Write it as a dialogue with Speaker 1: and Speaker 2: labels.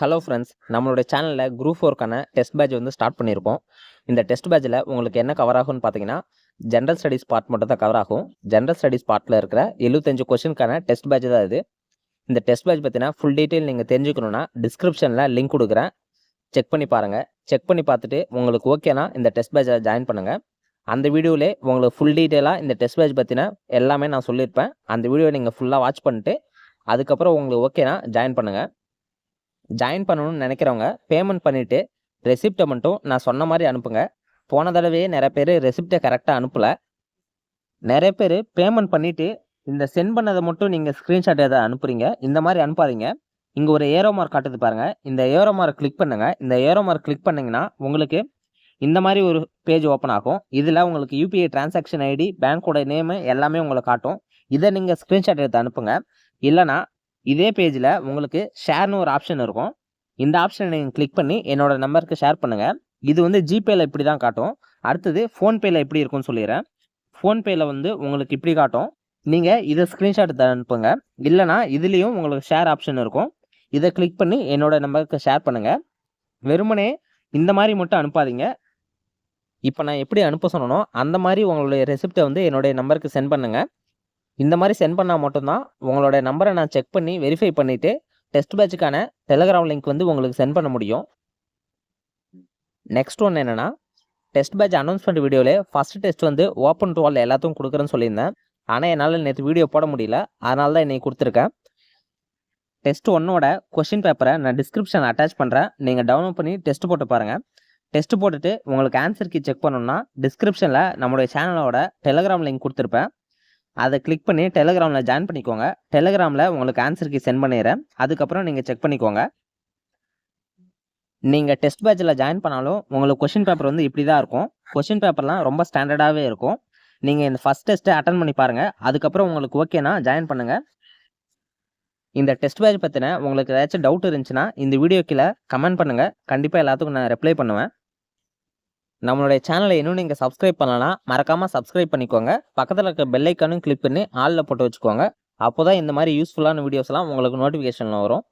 Speaker 1: Hello friends நம்மளுடைய சேனலில் group ஃபோர்க்கான டெஸ்ட் பேட்ச் வந்து ஸ்டார்ட் பண்ணியிருக்கோம் இந்த டெஸ்ட் பேட்சில் உங்களுக்கு என்ன கவர் ஆகும்னு பார்த்தீங்கன்னா ஜென்ரல் ஸ்டடீஸ் பார்ட் மட்டும் தான் கவர் ஆகும். ஜென்ரல் ஸ்டடீஸ் பார்ட்டில் இருக்கிற எழுபத்தஞ்சு கொஸ்டினுக்கான டெஸ்ட் பேட்ச் தான் இது. இந்த டெஸ்ட் பேட்ச் பற்றினா ஃபுல் டீட்டெயில் நீங்கள் தெரிஞ்சுக்கணுன்னா டிஸ்கிரிப்ஷனில் லிங்க் கொடுக்குறேன். செக் பண்ணி பாருங்கள் செக் பண்ணி பார்த்துட்டு உங்களுக்கு ஓகேனா இந்த டெஸ்ட் பேட்சில் ஜாயின் பண்ணுங்கள் அந்த வீடியோவிலே உங்களுக்கு ஃபுல் டீட்டெயிலாக இந்த டெஸ்ட் பேட்ச் பற்றின எல்லாமே நான் சொல்லியிருப்பேன். அந்த வீடியோ நீங்கள் ஃபுல்லாக வாட்ச் பண்ணிட்டு அதுக்கப்புறம் உங்களுக்கு ஓகேனா ஜாயின் பண்ணுங்கள் ஜாயின் பண்ணணும்னு நினைக்கிறவங்க பேமெண்ட் பண்ணிவிட்டு ரெசிப்டை மட்டும் நான் சொன்ன மாதிரி அனுப்புங்க. போன தடவையே நிறைய பேர் ரெசிப்டை கரெக்டாக அனுப்பலை. நிறைய பேர் பேமெண்ட் பண்ணிவிட்டு இந்த சென்ட் பண்ணதை மட்டும் நீங்கள் ஸ்க்ரீன்ஷாட் எதாவது அனுப்புறீங்க. இந்த மாதிரி அனுப்பாதீங்க. இங்கே ஒரு ஏரோ மார்க் காட்டுது பாருங்கள் இந்த ஏரோ மார்க் கிளிக் பண்ணுங்கள் இந்த ஏரோ மார்க் கிளிக் பண்ணிங்கன்னா உங்களுக்கு இந்த மாதிரி ஒரு பேஜ் ஓப்பன் ஆகும். இதில் உங்களுக்கு யூபிஐ டிரான்சாக்ஷன் ஐடி பேங்க்கோட நேமு எல்லாமே உங்களுக்கு காட்டும். இதை நீங்கள் ஸ்க்ரீன்ஷாட் எடுத்து அனுப்புங்க. இல்லைனா இதே பேஜில் உங்களுக்கு ஷேர்னு ஒரு ஆப்ஷன் இருக்கும். இந்த ஆப்ஷனை நீங்கள் கிளிக் பண்ணி என்னோட நம்பருக்கு ஷேர் பண்ணுங்கள் இது வந்து ஜிபேயில் இப்படி தான் காட்டும். அடுத்தது ஃபோன்பேயில் எப்படி இருக்கும்னு சொல்லிடுறேன். ஃபோன்பேயில் வந்து உங்களுக்கு இப்படி காட்டும். நீங்கள் இதை ஸ்க்ரீன்ஷாட் அனுப்புங்க. இல்லைனா இதுலேயும் உங்களுக்கு ஷேர் ஆப்ஷன் இருக்கும். இதை கிளிக் பண்ணி என்னோடய நம்பருக்கு ஷேர் பண்ணுங்கள் வெறுமனே இந்த மாதிரி மட்டும் அனுப்பாதீங்க. இப்போ நான் எப்படி அனுப்ப சொன்னனோ அந்த மாதிரி உங்களுடைய ரெசிப்டை வந்து என்னுடைய நம்பருக்கு சென்ட் பண்ணுங்கள் இந்த மாதிரி சென்ட் பண்ணால் மட்டும்தான் உங்களோட நம்பரை நான் செக் பண்ணி வெரிஃபை பண்ணிவிட்டு டெஸ்ட் பேட்சுக்கான டெலகிராம் லிங்க் வந்து உங்களுக்கு சென்ட் பண்ண முடியும். நெக்ஸ்ட் ஒன்று என்னென்னா டெஸ்ட் பேட்ச் அனௌன்ஸ்மெண்ட் வீடியோவில் ஃபஸ்ட் டெஸ்ட் வந்து ஓப்பன் டு ஆல் எல்லாத்துக்கும் கொடுக்குறேன்னு சொல்லியிருந்தேன். ஆனால் என்னால் நேற்று வீடியோ போட முடியல. அதனால தான் என்னை கொடுத்துருக்கேன். டெஸ்ட் ஒன்னோட கொஷின் பேப்பரை நான் டிஸ்கிரிப்ஷன் அட்டாச் பண்ணுறேன் நீங்கள் டவுன்லோட் பண்ணி டெஸ்ட் போட்டு பாருங்கள் டெஸ்ட் போட்டுட்டு உங்களுக்கு ஆன்சர் கீ செக் பண்ணணும்னா டிஸ்கிரிப்ஷனில் நம்மளுடைய சேனலோட டெலிகிராம் லிங்க் கொடுத்துருப்பேன். அதை கிளிக் பண்ணி டெலகிராமில் ஜாயின் பண்ணிக்கோங்க. டெலகிராமில் உங்களுக்கு ஆன்சருக்கு சென்ட் பண்ணிடுறேன். அதுக்கப்புறம் நீங்கள் செக் பண்ணிக்கோங்க. நீங்கள் டெஸ்ட் பேட்சில் ஜாயின் பண்ணாலும் உங்களுக்கு கொஷின் பேப்பர் வந்து இப்படி தான் இருக்கும் கொஷின் பேப்பர்லாம் ரொம்ப ஸ்டாண்டர்டாகவே இருக்கும். நீங்கள் இந்த ஃபஸ்ட் டெஸ்ட்டை அட்டன் பண்ணி பாருங்கள் அதுக்கப்புறம் உங்களுக்கு ஓகேனா ஜாயின் பண்ணுங்கள் இந்த டெஸ்ட் பேட்ச் பற்றின உங்களுக்கு ஏதாச்சும் டவுட் இருந்துச்சுன்னா இந்த வீடியோ கீழே கமெண்ட் பண்ணுங்கள் கண்டிப்பாக எல்லாத்துக்கும் நான் ரிப்ளை பண்ணுவேன். நம்மளுடைய சேனலை இன்னும் நீங்கள் சப்ஸ்கிரைப் பண்ணலன்னா மறக்காமல் சப்ஸ்கிரைப் பண்ணிக்கோங்க. பக்கத்தில் இருக்க பெல்லைக்கானும் கிளிக் பண்ணி ஆளில் போட்டு வச்சுக்கோங்க. அப்போ தான் இந்த மாதிரி யூஸ்ஃபுல்லான வீடியோஸ்லாம் உங்களுக்கு நோட்டிஃபிகேஷனில் வரும்.